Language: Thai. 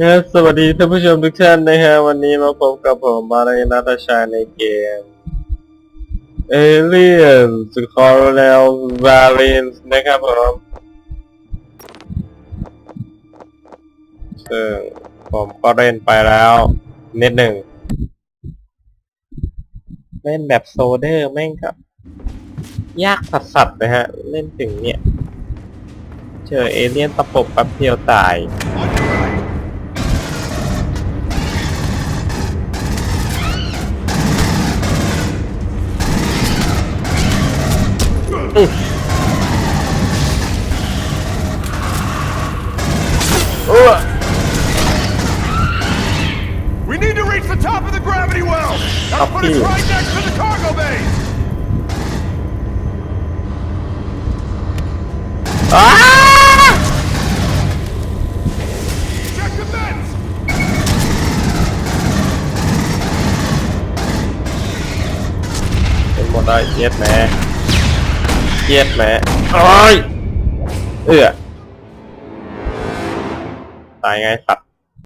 ครับสวัสดีท่านผู้ชมทุกท่านนะฮะวันนี้มาพบกับผมมาในนาตาชาในเกม Aliens Coronel Variants นะครับผมซึ่งผมก็เล่นไปแล้วนิดหนึ่ง เล่นแบบโซเดอร์แม่งก็ยากสัสๆนะฮะ เล่นถึงเนี่ย เจอเอเลี่ยนตะปบแป๊บเดียวตาย we need to reach the top of the gravity well. That'll put us right next to the cargo bay. Ah! Check the vents. Một đời เย็ดแหมเย็ดแหมโอ้ยเอื้อตายไงสัตว์